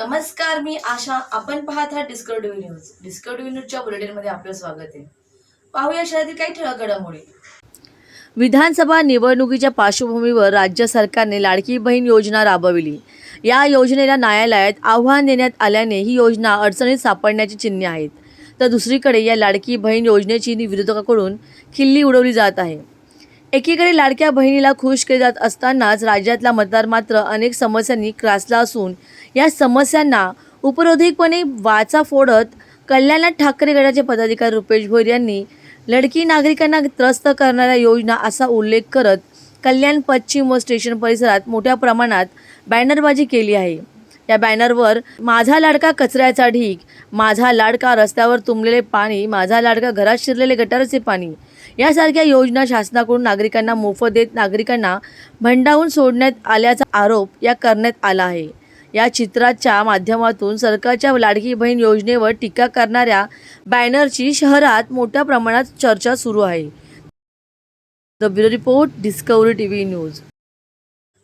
नमस्कार मी आशा. आपण पाहत आहात डिस्कवरी न्यूज डिस्कवरी न्यूजच्या बुलेटिनमध्ये आपलं स्वागत आहे. पाहूया शहरातील काही ठळक घडामोडी. विधानसभा निवडणुकीच्या पार्श्वभूमीवर राज्य सरकारने लाडकी बहीण योजना राबविली. या योजनेला न्यायालयात आव्हान देण्यात आल्याने ही योजना अडचणीत सापडण्याची चिन्हे आहेत. तर दुसरीकडे या लाडकी बहीण योजनेची विरोधकाकडून खिल्ली उडवली जात आहे. एकीकडे लाडक्या बहिणीला खुश केले जात असतानाच राज्यातला मतदार मात्र अनेक समस्यांनी क्रासला असून या समस्यांना उपरोधिकपणे वाचा फोडत कल्याणात ठाकरे गटाचे पदाधिकारी रुपेश भोईर यांनी लडकी नागरिकांना त्रस्त करणाऱ्या योजना असा उल्लेख करत कल्याण पश्चिम व स्टेशन परिसरात मोठ्या प्रमाणात बॅनरबाजी केली आहे. या बॅनरवर माझा लाडका कचऱ्याचा ढीग माझा लाडका रस्त्यावर तुंबलेले पाणी माझा लाडका घरात शिरलेले गटाराचे पाणी. यासारख्या योजना शासनाकडून नागरिकांना मोफत देत नागरिकांना भंडावून सोडण्यात आल्याचा आरोप या करण्यात आला आहे. या चित्राच्या माध्यमातून सरकारच्या लाडकी बहीण योजनेवर टीका करणाऱ्या बॅनरची शहरात मोठ्या प्रमाणात चर्चा सुरू आहे. The bureau report Discovery T V news.